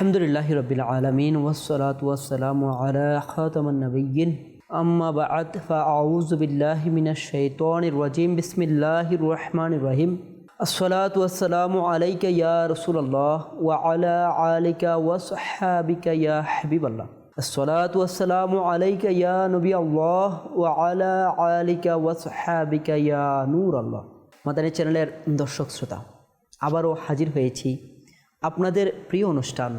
আলহামদুলিল্লাহ রবিল আলমিন ওসলাত ওয়াসালাম আলা খাতামান নবীন আম্মা বাদ ফাউযু বিল্লাহি মিনাশ শাইতানির রাজিম। বিসমিল্লাহির রহমানির রহিম। আসসালাতু ওয়াসসালামু আলাইকা ইয়া রাসূলুল্লাহ, ওয়া আলা আলিকা ওয়া সাহ্হাবিকা ইয়া হাবিবাল্লাহ। আলাইকা ইয়া নবী আল্লাহ ওয়া আলা আলিকা ওয়া সাহ্হাবিকা ইয়া নূর আল্লাহ মাদানী চ্যানেলের দর্শক শ্রোতা, আবারও হাজির হয়েছি। আপনাদের প্রিয় অনুষ্ঠান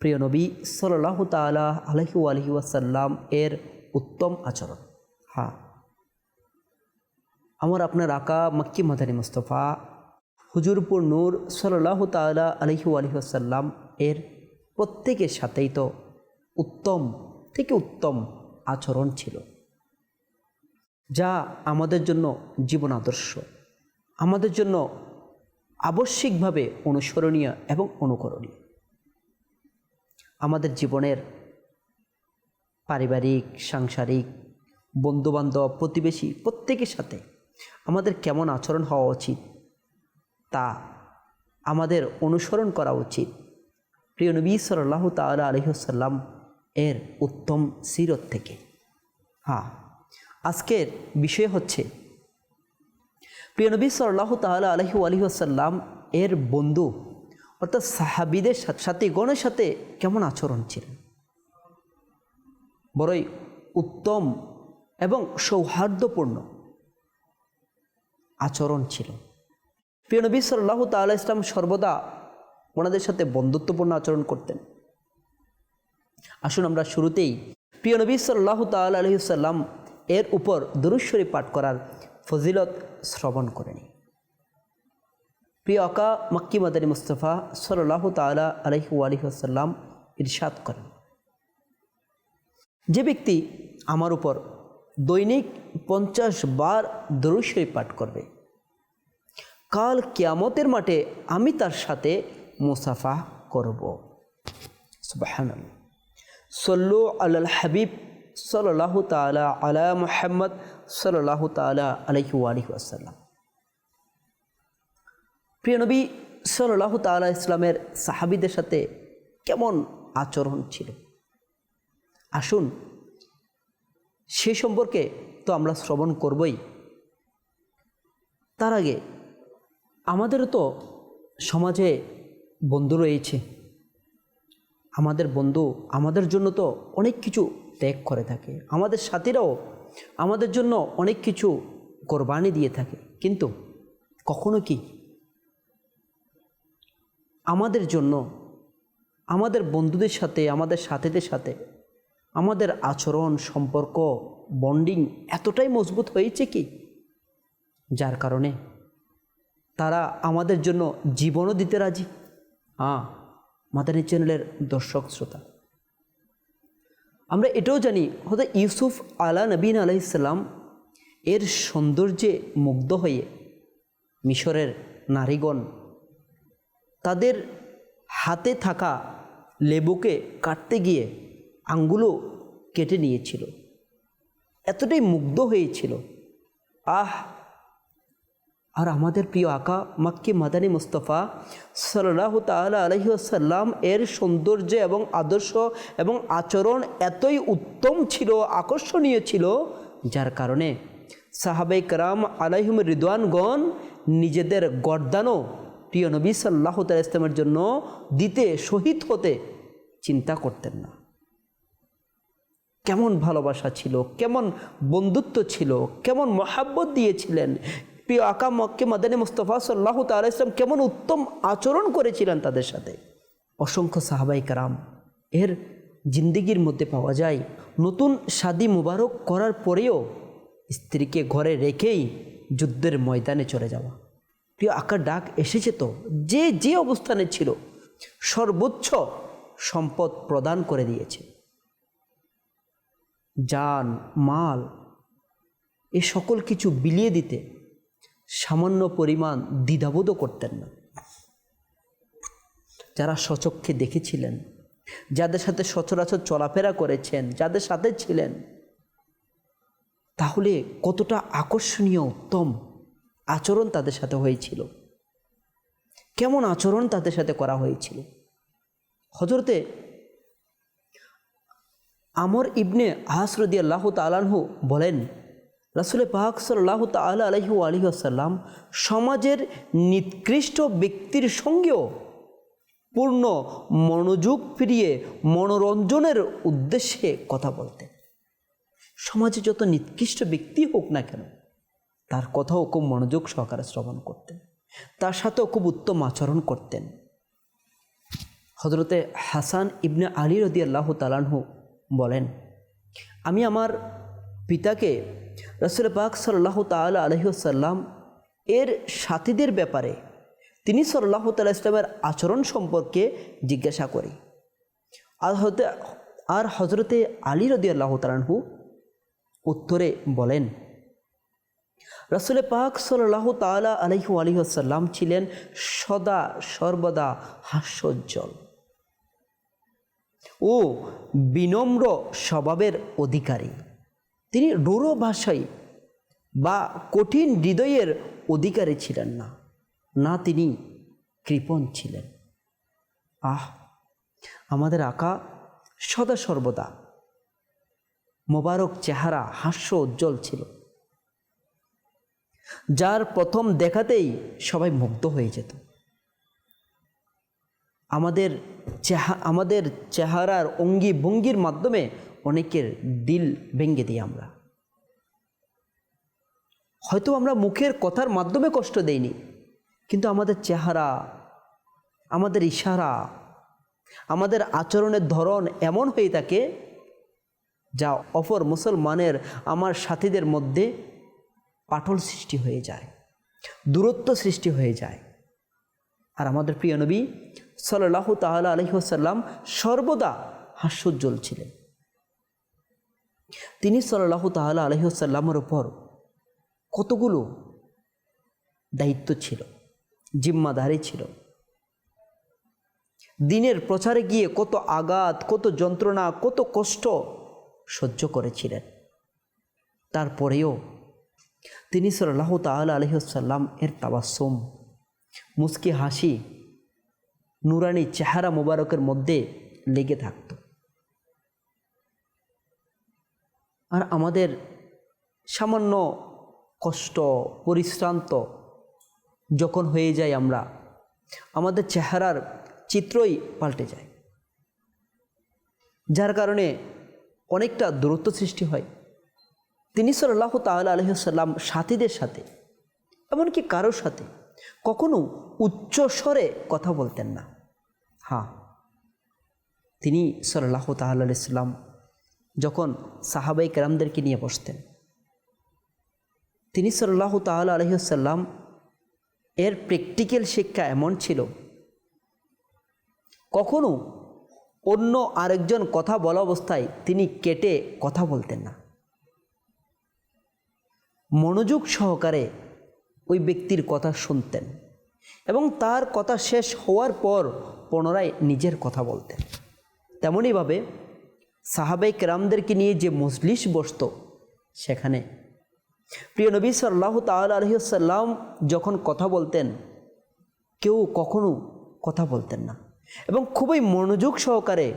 প্রিয় নবী সাল্লাহ তালা আলহি আলহি ওয়াসাল্লাম এর উত্তম আচরণ। হ্যাঁ আমার আপনার আকা মক্কি মাদানী মুস্তফা, হুজুরপুর নূর সাল্লাহ তালা আলহি আলহি ওয়াসাল্লাম এর প্রত্যেকের সাথেই তো উত্তম থেকে উত্তম আচরণ ছিল। যা আমাদের জন্য জীবন আদর্শ, আমাদের জন্য আবশ্যিকভাবে অনুসরণীয় এবং অনুকরণীয়। আমাদের জীবনের পারিবারিক, সাংসারিক, বন্ধুবান্ধব, প্রতিবেশী, প্রত্যেকের সাথে আমাদের কেমন আচরণ হওয়া উচিত তা আমাদের অনুসরণ করা উচিত। প্রিয় নবী সাল্লাহ তালা আলহিহসাল্লাম এর উত্তম সিরত থেকে। হ্যাঁ আজকের বিষয় হচ্ছে, প্রিয় নবী সাল্লাহ তাল আলহি আলহিহাসাল্লাম এর বন্ধু অর্থাৎ সাহাবিদের সাথে গণের সাথে কেমন আচরণ ছিলেন? বড়ই উত্তম এবং সৌহার্দ্যপূর্ণ আচরণ ছিল। প্রিয় নবী সাল্লাহ তাল্লাহ ইসলাম সর্বদা ওনাদের সাথে বন্ধুত্বপূর্ণ আচরণ করতেন। আসুন আমরা শুরুতেই প্রিয় নবী সাল্লাহ তাল আলহিসাল্লাম এর উপর দুরুশ্বরী পাঠ করার ফজিলত শ্রবণ করেনি প্রিয় আকা মক্কি মাদানী মুস্তফা সাল্লাহ তালা আলহি আলহিহাসাল্লাম ইরশাদ করেন। যে ব্যক্তি আমার উপর দৈনিক পঞ্চাশ বার দরুশ্বরী পাঠ করবে, কাল কিয়ামতের মাঠে আমি তার সাথে মুসাফা করব। সল্লু আল হাবিব সাল্লাহ তালা আলা মুহাম্মদ সাল্লাহ তালা আলহি আলহি আসাল্লাম প্রিয় নবী সাল্লাহ ইসলামের সাহাবিদের সাথে কেমন আচরণ ছিল? আসুন, সে সম্পর্কে তো আমরা শ্রবণ করবই। তার আগে আমাদেরও তো সমাজে বন্ধু রয়েছে। আমাদের বন্ধু আমাদের জন্য তো অনেক কিছু ত্যাগ করে থাকে। আমাদের সাথীরাও আমাদের জন্য অনেক কিছু কোরবানি দিয়ে থাকে। কিন্তু কখনো কি আমাদের জন্য, আমাদের বন্ধুদের সাথে, আমাদের সাথীদের সাথে, আমাদের আচরণ, সম্পর্ক বন্ডিং এতটাই মজবুত হয়েছে কি? যার কারণে তারা আমাদের জন্য জীবনও দিতে রাজি। হ্যাঁ মাদানী চ্যানেলের দর্শক শ্রোতা। আমরা এটাও জানি হয়তো ইউসুফ আলা নবীন আলাইসাল্লাম এর সৌন্দর্যে মুগ্ধ হয়ে মিশরের নারীগণ তাদের হাতে থাকা লেবুকে কাটতে গিয়ে আঙ্গুলো কেটে নিয়েছিল। এতটাই মুগ্ধ হয়েছিল। আহ! আর আমাদের প্রিয় আকা মাক্কি মাদানী মুস্তফা সাল্লাহ তাল আলহিসাল্লাম এর সৌন্দর্য এবং আদর্শ এবং আচরণ এতই উত্তম ছিল, আকর্ষণীয় ছিল, যার কারণে সাহাবাই কারাম রিদওয়ানগণ নিজেদের গর্দানও প্রিয় নবী সাল্লাহ তাল ইসলামের জন্য দিতে, শহীদ হতে চিন্তা করতেন না। কেমন ভালোবাসা ছিল, কেমন বন্ধুত্ব ছিল, কেমন মহাব্বত দিয়েছিলেন। প্রিয় আকা মক্কে মাদানী মুস্তফা সাল্লাহ তাল ইসলাম কেমন উত্তম আচরণ করেছিলেন তাদের সাথে। অসংখ্য সাহাবাই কারাম, এর জিন্দিগির মধ্যে পাওয়া যায়, নতুন শাদি মুবারক করার পরেও স্ত্রীকে ঘরে রেখেই যুদ্ধের ময়দানে চলে যাওয়া। প্রিয় আকার ডাক এসেছে তো। যে যে অবস্থানে ছিল, সর্বোচ্চ সম্পদ প্রদান করে দিয়েছে। যান, মাল, এ সকল কিছু বিলিয়ে দিতে সামান্য পরিমাণ দ্বিধাবোধও করতেন না। যারা সচক্ষে দেখেছিলেন, যাদের সাথে সচরাচর চলাফেরা করেছেন, যাদের সাথে ছিলেন, তাহলে কতটা আকর্ষণীয়, উত্তম। আচরণ তাদের সাথে হয়েছিল। কেমন আচরণ তাদের সাথে করা হয়েছিল? হজরতে আমর ইবনে আহসরদি আল্লাহ তালাহু বলেন, রাসুল পাক সাল্লাহ তাল আলহু আলহি আসাল্লাম সমাজের নিকৃষ্ট ব্যক্তির সঙ্গেও পূর্ণ মনোযোগ ফিরিয়ে মনোরঞ্জনের উদ্দেশ্যে কথা বলতেন। সমাজে যত নিকৃষ্ট ব্যক্তি হোক না কেন তার কথাও খুব মনোযোগ সহকারে শ্রবণ করতেন। তার সাথেও খুব উত্তম আচরণ করতেন। হজরতে হাসান ইবনে আলী রদি আল্লাহ তালানহু বলেন, আমি আমার পিতাকে রসুল পাক সাল্লাহ তাল আলহিসাল্লাম এর সাথীদের ব্যাপারে তিনি সাল্লাহ তাল্লাহ ইসলামের আচরণ সম্পর্কে জিজ্ঞাসা করি। আর হতে আর হজরতে আলী রদি আল্লাহ তালানহু উত্তরে বলেন রসুল পাক সাল্লাহ তালা আলহু আলহিহাসাল্লাম ছিলেন সদা, সর্বদা হাস্যোজ্জ্বল ও বিনম্র স্বভাবের অধিকারী। তিনি রূঢ় ভাষায় বা কঠিন হৃদয়ের অধিকারী ছিলেন না না তিনি কৃপণ ছিলেন। আহ, আমাদের আঁকা সদা সর্বদা। মোবারক চেহারা হাস্য উজ্জ্বল ছিল। যার প্রথম দেখাতেই সবাই মুগ্ধ হয়ে যেত। আমাদের চেহা, আমাদের চেহারার অঙ্গি ভঙ্গির মাধ্যমে অনেকের দিল ভেঙে দিই আমরা। হয়তো আমরা মুখের কথার মাধ্যমে কষ্ট দেইনি, কিন্তু আমাদের চেহারা, আমাদের ইশারা, আমাদের আচরণের ধরন এমন হয়ে থাকে যা অপর মুসলমানের আমার সাথীদের মধ্যে পাটল সৃষ্টি হয়ে যায়, দূরত্ব সৃষ্টি হয়ে যায়। আর আমাদের প্রিয় নবী সাল্লাহ তাহলা আলহিহাসাল্লাম সর্বদা হাস্যোজ্জ্বল ছিলেন। তিনি সাল্লাহ তাহলা আলহিহাসাল্লামের ওপর কতগুলো দায়িত্ব ছিল, জিম্মাদারি ছিল। দিনের প্রচারে গিয়ে কত আঘাত, কত যন্ত্রণা, কত কষ্ট সহ্য করেছিলেন। তারপরেও তিনি সাল্লাহ তাল আলহিসাল্লাম এর তাবাসম মুস্কি হাসি, নুরানি চেহারা মোবারকের মধ্যে লেগে থাকত। আর আমাদের সামান্য কষ্ট, পরিশ্রান্ত যখন হয়ে যায় আমরা, আমাদের চেহারার চিত্রই পাল্টে যায়। যার কারণে অনেকটা দূরত্ব সৃষ্টি হয়। তিনি সাল্লাহ তাল আলহিসাল্লাম সাথীদের সাথে, এমনকি কারোর সাথে কখনো উচ্চ স্বরে কথা বলতেন না। হ্যাঁ তিনি সাল্লাহ তাল ইসলাম যখন সাহাবাই কেরামদেরকে নিয়ে বসতেন, তিনি সাল্লাহ তাল আলহিসাল্লাম এর প্র্যাকটিক্যাল শিক্ষা এমন ছিল, কখনো অন্য আরেকজন কথা বলা অবস্থায় তিনি কেটে কথা বলতেন না। মনোযোগ সহকারে ওই ব্যক্তির কথা শুনতেন এবং তার কথা শেষ হওয়ার পর পুনরায় নিজের কথা বলতেন। তেমনইভাবে সাহাবাই কেরামদেরকে নিয়ে যে মজলিস বসত সেখানে প্রিয় নবী সাল্লাহ তাল আলহিসাল্লাম যখন কথা বলতেন, কেউ কখনো কথা বলতেন না এবং খুবই মনোযোগ সহকারে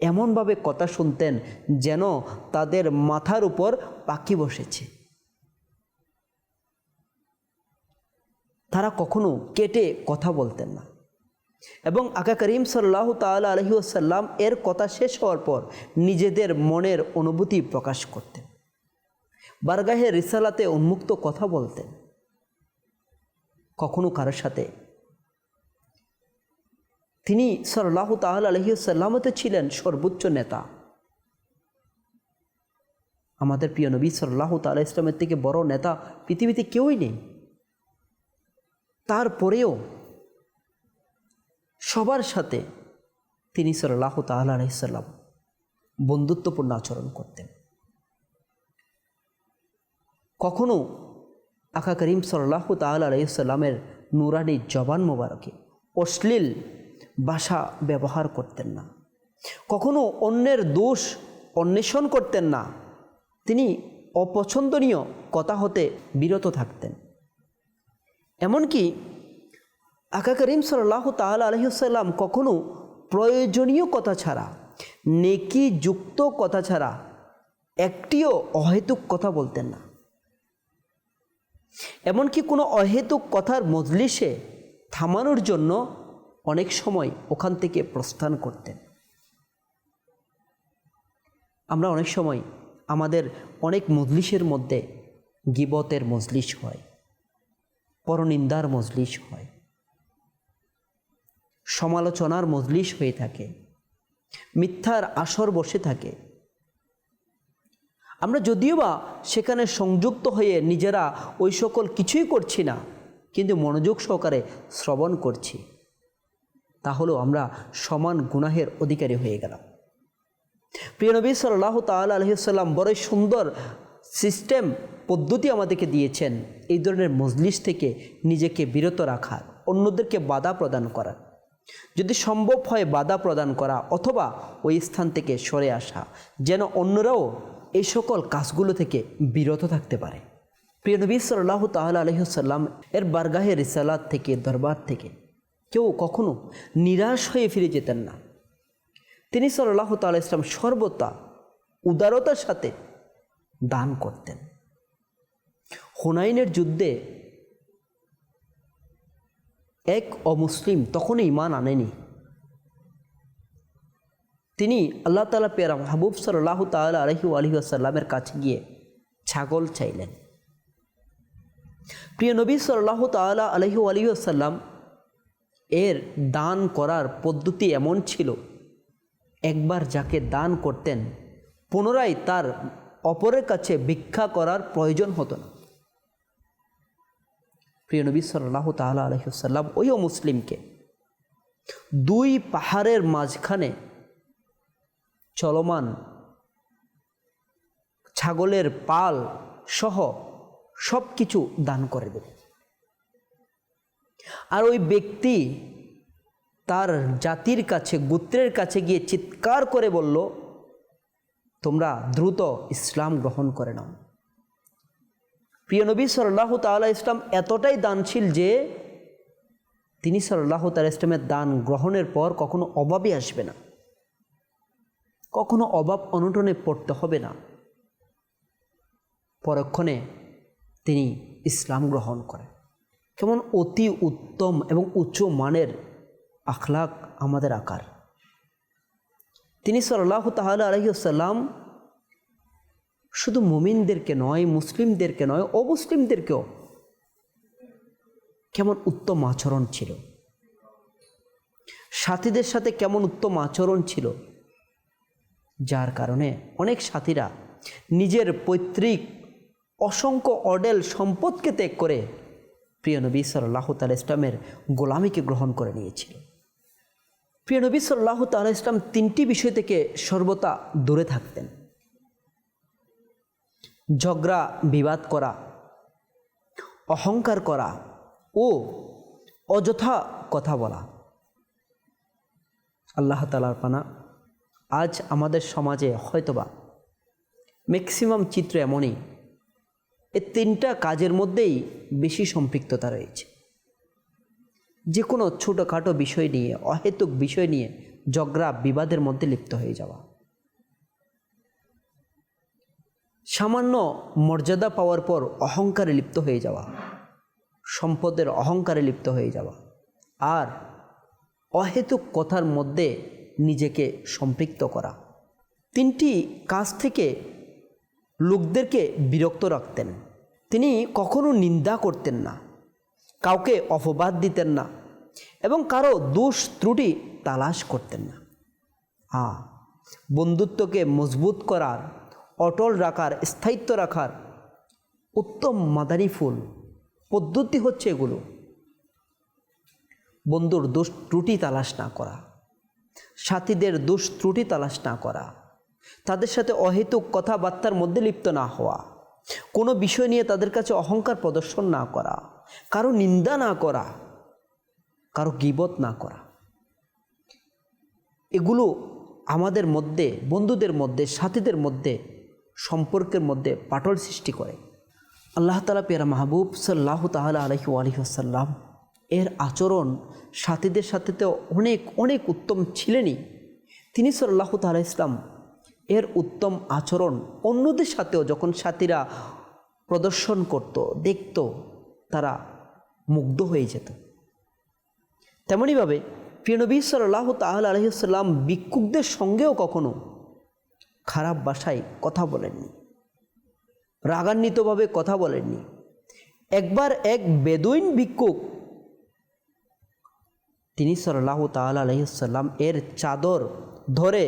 এমনভাবে কথা শুনতেন যেন তাদের মাথার উপর পাখি বসেছে। তারা কখনো কেটে কথা বলতেন না। এবং আকা করিম সাল্লাহ তাল আলহি আসাল্লাম এর কথা শেষ হওয়ার পর নিজেদের মনের অনুভূতি প্রকাশ করতেন। বারগাহে রিসালাতে উন্মুক্ত কথা বলতেন। কখনো কারোর সাথে। তিনি সাল্লাহ তাল আলহিউসাল্লামতে ছিলেন সর্বোচ্চ নেতা। আমাদের প্রিয় নবী সাল্লাহ তাল ইসলামের থেকে বড় নেতা পৃথিবীতে কেউই নেই। তারপরেও সবার সাথে তিনি সাল্লাহ তাল আলহিসাল্লাম বন্ধুত্বপূর্ণ আচরণ করতেন। কখনো আকা করিম সাল্লাহ তাল আলাইসাল্লামের নুরানি জবান মোবারকে অশ্লীল ভাষা ব্যবহার করতেন না। কখনো অন্যের দোষ অন্বেষণ করতেন না। তিনি অপছন্দনীয় কথা হতে বিরত থাকতেন। এমনকি আকা করিম সাল্লাহ তাল আলহিসাল্লাম কখনো প্রয়োজনীয় কথা ছাড়া নেকি যুক্ত কথা ছাড়া একটিও অহেতুক কথা বলতেন না। এমনকি কোনো অহেতুক কথার মজলিসে থামানোর জন্য অনেক সময় ওখান থেকে প্রস্থান করতেন। আমরা অনেক সময় আমাদের অনেক মজলিসের মধ্যে গিবতের মজলিস হয়। পরনিন্দার মজলিস হয়। সমালোচনার মজলিস হয়ে থাকে। মিথ্যার আসর বসে থাকে। আমরা যদিও বা সেখানে সংযুক্ত হয়ে নিজেরা ওই সকল কিছুই করছি না, কিন্তু মনোযোগ সহকারে শ্রবণ করছি, তাহলেও আমরা সমান গুনাহের অধিকারী হয়ে গেলাম। প্রিয় নবী সাল্লাহ তাল আলহিসাল্লাম বড়ই সুন্দর সিস্টেম, পদ্ধতি আমাদেরকে দিয়েছেন এই ধরনের মজলিস থেকে নিজেকে বিরত রাখার, অন্যদেরকে বাধা প্রদান করার। যদি সম্ভব হয় বাধা প্রদান করা অথবা ওই স্থান থেকে সরে আসা, যেন অন্যরাও এই সকল কাজগুলো থেকে বিরত থাকতে পারে। প্রিয় নবী সাল্লাহ তাল আলহিসাল্লাম এর বারগাহে রিসালাত থেকে, দরবার থেকে কেউ কখনো নিরাশ হয়ে ফিরে যেতেন না। তিনি সাল্লাহ তাল ইসলাম সর্বতা উদারতার সাথে দান করতেন। হুনাইনের যুদ্ধে এক অমুসলিম তখন ইমান আনেনি। তিনি আল্লাহ তালা পেয়ারা মাহবুব সাল্লাহ তাল আলহি আলহি আসাল্লামের কাছে গিয়ে ছাগল চাইলেন। প্রিয় নবী সাল্লাহ তালা আলহি আলহি আসাল্লাম এর দান করার পদ্ধতি এমন ছিল, একবার যাকে দান করতেন, পুনরায় তার অপরের কাছে ভিক্ষা করার প্রয়োজন হতো না। প্রিয় নবী সাল্লাহ তাল্লাহ আলহিসাল্লাম ওইও মুসলিমকে দুই পাহাড়ের মাঝখানে চলমান ছাগলের পাল সহ সব কিছু দান করে দেবে। আর ওই ব্যক্তি তার জাতির কাছে, গোত্রের কাছে গিয়ে চিৎকার করে বলল তোমরা দ্রুত ইসলাম গ্রহণ করে নাও। প্রিয় নবী সাল্লাহ তাল্লাহ ইসলাম এতটাই দানশীল যে তিনি সাল্লাহ তাল ইসলামের দান গ্রহণের পর কখনো অভাবই আসবে না। কখনো অভাব অনটনে পড়তে হবে না। পরক্ষণে তিনি ইসলাম গ্রহণ করেন। কেমন অতি উত্তম এবং উচ্চ মানের আখলাক আমাদের আকার। তিনি সাল্লাহ তাহলে আলহিসাল্লাম শুধু মুমিনদেরকে নয়, মুসলিমদেরকে নয়, অমুসলিমদেরকেও কেমন উত্তম আচরণ ছিল। সাথীদের সাথে কেমন উত্তম আচরণ ছিল। যার কারণে অনেক সাথীরা নিজের পৈতৃক অসংখ্য অডেল সম্পদকে ত্যাগ করে প্রিয় নবী সাল্লাহ তাল ইসলামের গোলামীকে গ্রহণ করে নিয়েছিল। প্রিয় নবী সাল্লাহ তাল ইসলাম তিনটি বিষয় থেকে সর্বদা দূরে থাকতেন। ঝগড়া, বিবাদ করা, অহংকার করা ও অযথা কথা বলা। আল্লাহ তালার পানা, আজ আমাদের সমাজে হয়তোবা ম্যাক্সিমাম চিত্র এমনই, এ তিনটা কাজের মধ্যেই বেশি সম্পৃক্ততা রয়েছে। যে কোনো ছোটোখাটো বিষয় নিয়ে, অহেতুক বিষয় নিয়ে ঝগড়া, বিবাদের মধ্যে লিপ্ত হয়ে যাওয়া। সামান্য মর্যাদা পাওয়ার পর অহংকারে লিপ্ত হয়ে যাওয়া। সম্পদের অহংকারে লিপ্ত হয়ে যাওয়া। আর অহেতুক কথার মধ্যে নিজেকে সম্পৃক্ত করা। তিনটি কাজ থেকে লোকদেরকে বিরক্ত রাখতেন। তিনি কখনো নিন্দা করতেন না। কাউকে অপবাদ দিতেন না এবং কারও দোষ, ত্রুটি তালাশ করতেন না। হ্যাঁ বন্ধুত্বকে মজবুত করার, অটল রাখার, স্থায়িত্ব রাখার উত্তম মাদারি ফুল পদ্ধতি হচ্ছে এগুলো। বন্ধুর দোষ, ত্রুটি তালাশ না করা, সাথীদের দোষ, ত্রুটি তালাশ না করা, তাদের সাথে অহেতুক কথাবার্তার মধ্যে লিপ্ত না হওয়া, কোনো বিষয় নিয়ে তাদের কাছে অহংকার প্রদর্শন না করা কারও নিন্দা না করা, কারও গিবত না করা। এগুলো আমাদের মধ্যে, বন্ধুদের মধ্যে, সাথীদের মধ্যে, সম্পর্কের মধ্যে পাটল সৃষ্টি করে। আল্লাহ তালা পেরা মাহবুব সাল্লাহ তাহলে আলহি আলহিহাসাল্লাম এর আচরণ সাথীদের সাথে তো অনেক অনেক উত্তম ছিলেনই। তিনি সাল্লাহ তালা ইসলাম এর উত্তম আচরণ অন্যদের সাথেও যখন সাথীরা প্রদর্শন করত, দেখত তারা মুগ্ধ হয়ে যেত। তেমনইভাবে প্রিয়নবী সাল্লাহ তাহলে আলহিহাল্লাম ভিক্ষুকদের সঙ্গেও কখনো খারাপ ভাষায় কথা বলেননি। রাগান্বিতভাবে কথা বলেননি। একবার এক বেদুইন ভিক্ষুক তিনি সাল্লাহ তাল আলহিসাল্লাম এর চাদর ধরে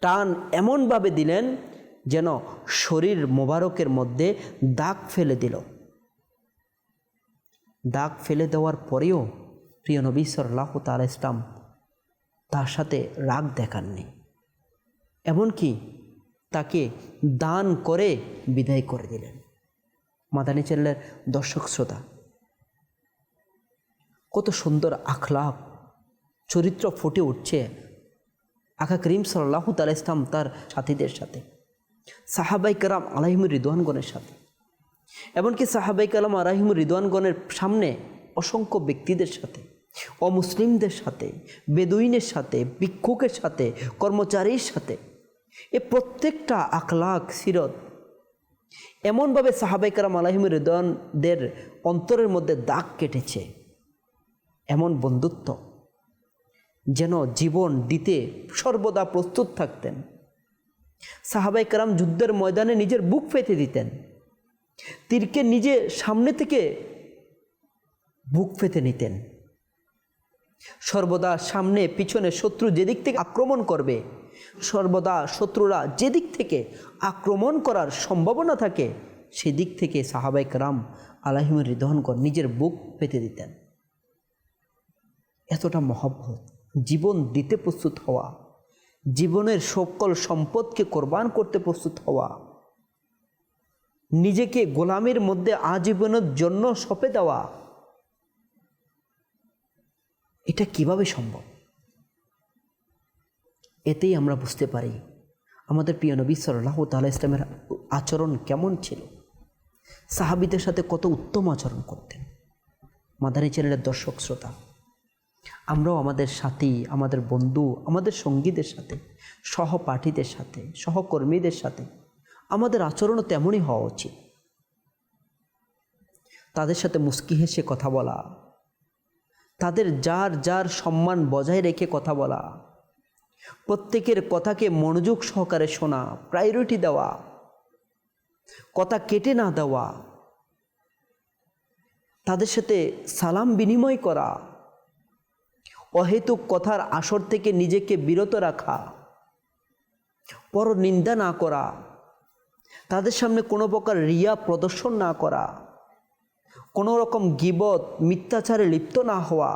টান এমনভাবে দিলেন যেন শরীর মোবারকের মধ্যে দাগ ফেলে দিল। দাগ ফেলে দেওয়ার পরেও প্রিয় নবী সাল্লাহ তাল ইসলাম তার সাথে রাগ দেখাননি। এমনকি তাকে দান করে বিদায় করে দিলেন। মাদানী চ্যানেলের দর্শক শ্রোতা, কত সুন্দর আখলাক চরিত্র ফুটে উঠছে আখা করিম সাল্লাহ তাল ইসলাম তার সাথীদের সাথে, সাহাবাই কারাম আলাহিমুর রিদওয়ানগণের সাথে। এমনকি সাহাবাই কালাম আলাহিমুর রিদওয়ানগণের সামনে অসংখ্য ব্যক্তিদের সাথে, অমুসলিমদের সাথে, বেদুইনের সাথে, ভিক্ষুকের সাথে, কর্মচারীর সাথে, এ প্রত্যেকটা আখলাক, সিরত এমনভাবে সাহাবাই কালাম আলাহিমুর রিদওয়ানদের অন্তরের মধ্যে দাগ কেটেছে। এমন বন্ধুত্ব যেন জীবন দিতে সর্বদা প্রস্তুত থাকতেন। সাহাবাই কারাম যুদ্ধের ময়দানে নিজের বুক পেতে দিতেন। তীরকে নিজে সামনে থেকে বুক পেতে নিতেন। সর্বদা সামনে, পিছনে শত্রু যেদিক থেকে আক্রমণ করবে, সর্বদা শত্রুরা যেদিক থেকে আক্রমণ করার সম্ভাবনা থাকে, সেদিক থেকে সাহাবাই কারাম আলাহিমের হৃদয়নকর নিজের বুক পেতে দিতেন। এতটা মহব্বত, জীবন দিতে প্রস্তুত হওয়া, জীবনের সকল সম্পদকে কোরবান করতে প্রস্তুত হওয়া নিজেকে গোলামের মধ্যে আজীবনের জন্য সঁপে দেওয়া। এটা কীভাবে সম্ভব? এতেই আমরা বুঝতে পারি আমাদের প্রিয় নবী সাল্লাহ তাল ইসলামের আচরণ কেমন ছিল। সাহাবিদের সাথে কত উত্তম আচরণ করতেন। মাদানী চ্যানেলের দর্শক শ্রোতা, আমরাও আমাদের সাথী, আমাদের বন্ধু, আমাদের সঙ্গীদের সাথে, সহপাঠীদের সাথে, সহকর্মীদের সাথে আমাদের আচরণও তেমনই হওয়া উচিত। তাদের সাথে মুস্কি হেসে কথা বলা, তাদের যার যার সম্মান বজায় রেখে কথা বলা, প্রত্যেকের কথাকে মনোযোগ সহকারে শোনা প্রায়োরিটি দেওয়া, কথা কেটে না দেওয়া, তাদের সাথে সালাম বিনিময় করা, অহেতুক কথার আসর থেকে নিজেকে বিরত রাখা পর নিন্দা না করা তাদের সামনে কোনো প্রকার রিয়া প্রদর্শন না করা, কোনো রকম গিবত, মিথ্যাচারে লিপ্ত না হওয়া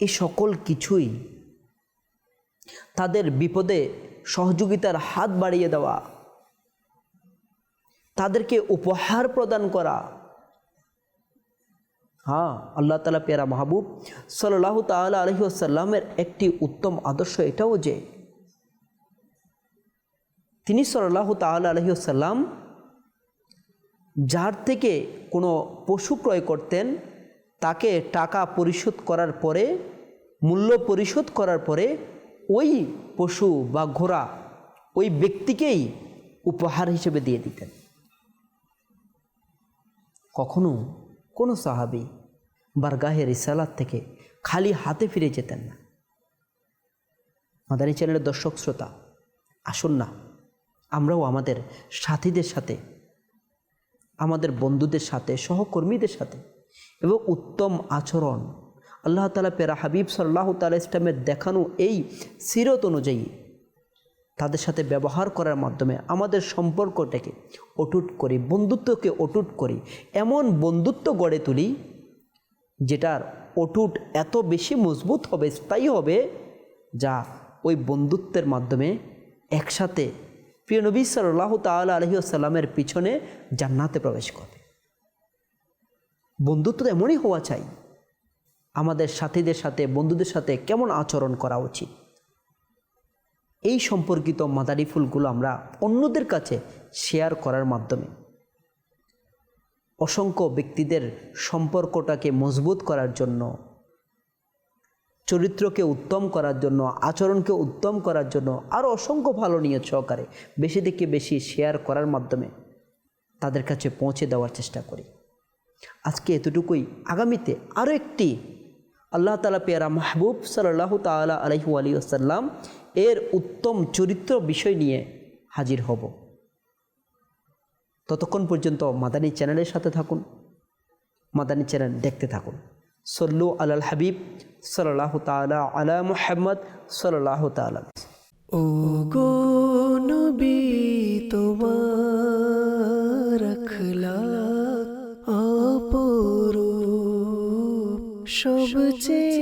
এই সকল কিছুই তাদের বিপদে সহযোগিতার হাত বাড়িয়ে দেওয়া, তাদেরকে উপহার প্রদান করা। হ্যাঁ আল্লাহ তালা পেয়ারা মাহবুব সাল্লাহ তাল আলহি একটি উত্তম আদর্শ এটাও যে তিনি সাল্লাহ তাল আলহি আসাল্লাম যার থেকে কোনো পশু ক্রয় করতেন, তাকে টাকা পরিশোধ করার পরে, মূল্য পরিশোধ করার পরে ওই পশু বা ঘোড়া ওই ব্যক্তিকেই উপহার হিসেবে দিয়ে দিতেন। কখনো কোনো সাহাবি বারগাহে রিসালাত থেকে খালি হাতে ফিরে যেতেন না। মাদানী চ্যানেলের দর্শক শ্রোতা, আসুন না। আমরাও আমাদের সাথীদের সাথে, আমাদের বন্ধুদের সাথে, সহকর্মীদের সাথে এবং উত্তম আচরণ। আল্লাহ তালা পেরা হাবিব সাল্লাহ তালা ইসলামের দেখানো এই সিরত অনুযায়ী তাদের সাথে ব্যবহার করার মাধ্যমে আমাদের সম্পর্কটাকে অটুট করি, বন্ধুত্বকে অটুট করি, এমন বন্ধুত্ব গড়ে তুলি যেটার অটুট এত বেশি মজবুত হবে, স্থায়ী হবে যা ওই বন্ধুত্বের মাধ্যমে একসাথে প্রিয় নবী সাল্লাহ তাল আলহি আসাল্লামের পিছনে জান্নাতে প্রবেশ করবে বন্ধুত্ব এমনই হওয়া চাই, আমাদের সাথীদের সাথে, বন্ধুদের সাথে কেমন আচরণ করা উচিত? এই সম্পর্কিত মাদারি ফুলগুলো আমরা অন্যদের কাছে শেয়ার করার মাধ্যমে অসংখ্য ব্যক্তিদের সম্পর্কটাকে মজবুত করার জন্য চরিত্রকে উত্তম করার জন্য, আচরণকে উত্তম করার জন্য আরও অসংখ্য ভালো নিয়ত সহকারে বেশি থেকে বেশি শেয়ার করার মাধ্যমে তাদের কাছে পৌঁছে দেওয়ার চেষ্টা করি। আজকে এতটুকুই। আগামীতে আরও একটি আল্লাহ তালা পেয়ারা মাহবুব সাল্লাহ তালা আলহু আলী আসাল্লাম এর উত্তম চরিত্র বিষয় নিয়ে হাজির হব। ততক্ষণ পর্যন্ত মাদানী চ্যানেলের সাথে থাকুন, মাদানী চ্যানেল দেখতে থাকুন। সল্লু আলাল হাবিব সাল্লাহ তালা আলা মুহাম্মদ সাল্লাহ তালা ও গো নবী তোমার অপরূপ, সবচেয়ে